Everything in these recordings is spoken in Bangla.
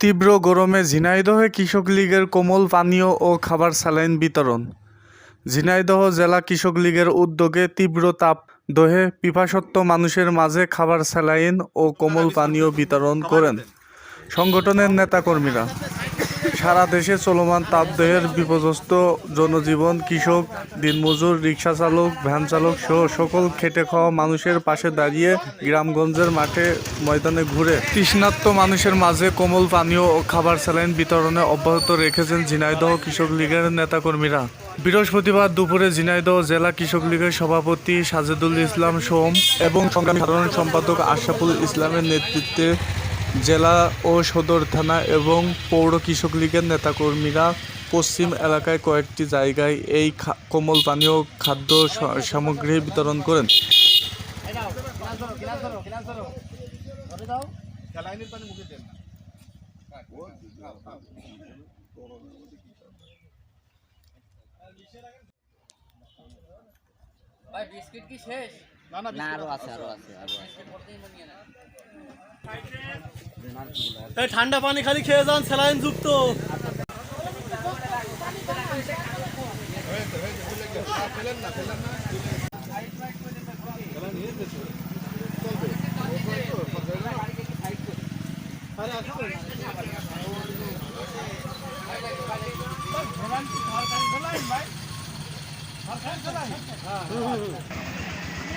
তীব্র গরমে ঝিনাইদহে কৃষক লীগের কোমল পানীয় ও খাবার স্যালাইন বিতরণ। ঝিনাইদহ জেলা কৃষক লীগের উদ্যোগে তীব্র তাপ। দহে পিপাসত্ব মানুষের মাঝে খাবার স্যালাইন ও কোমল পানীয় বিতরণ করেন। সংগঠনের নেতাকর্মীরা সারা দেশে চলমান তাপদেহের বিপর্যস্ত জনজীবন, কৃষক, দিনমজুর, রিক্সা চালক, ভ্যান চালক সহ সকল খেটে খাওয়া মানুষের পাশে দাঁড়িয়ে গ্রামগঞ্জের মাঠে ময়দানে ঘুরে তৃষ্ণার্ত মানুষের মাঝে কোমল পানীয় ও খাবার স্যালাইন বিতরণে অব্যাহত রেখেছেন ঝিনাইদহ কৃষক লীগের নেতাকর্মীরা। বৃহস্পতিবার দুপুরে ঝিনাইদহ জেলা কৃষক লীগের সভাপতি সাজেদুল ইসলাম সোম এবং সংগ্রামী সাধারণ সম্পাদক আশরাফুল ইসলামের নেতৃত্বে জেলা ও সদর থানা এবং পৌর কৃষক লীগের নেতাকর্মীরা পশ্চিম এলাকায় কয়েকটি জায়গায় এই কোমল পানীয় খাদ্য সামগ্রী বিতরণ করেন। ভাই, বিস্কিট কি শেষ? না আরও আছে আরও আছে আরও আছে ঠান্ডা পানি খালি খেয়ে যান স্যালাইন যুক্ত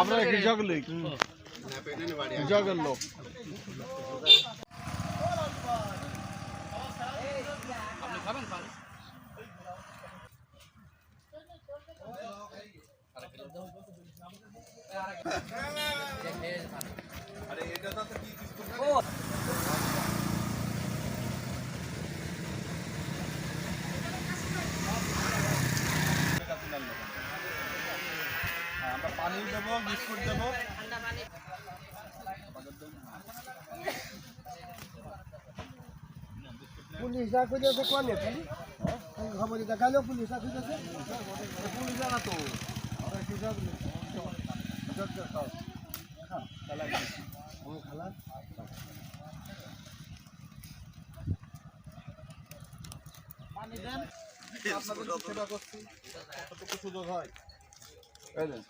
আমরা কৃষক লীগ কৃষকের লোক পানি দেবো বিস্কুট দেবো। পুলিশ যা কইতেছে কোনে পুলিশ খবর দেখাল পুলিশ যা কইতেছে পুলিশ জানা তো। খালা আপনাদের সেবা করছি। কতটুকু সুযোগ হয়? এই দেন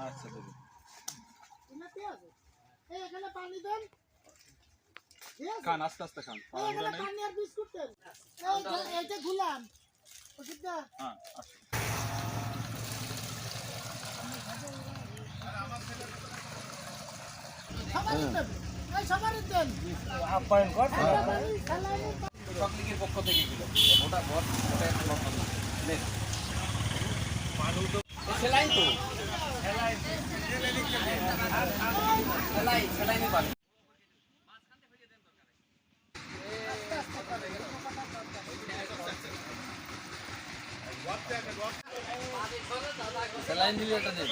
আচ্ছা পানি দেন খান, আস্তে আস্তে খান। পানি আর বিস্কুট দেন এই যে- এই যে ঘুলাম ওষুধটা সবারই দেন এই সবারই দেন আপ্যায়ন কর এই স্যালাইনের কৃষক লীগের পক্ষ থেকে গেল ওটা ভোট ওটা সেলাইন তো সেলাইন সেলাইনের পানি সেলাইন দিলে সেলাইন দিন।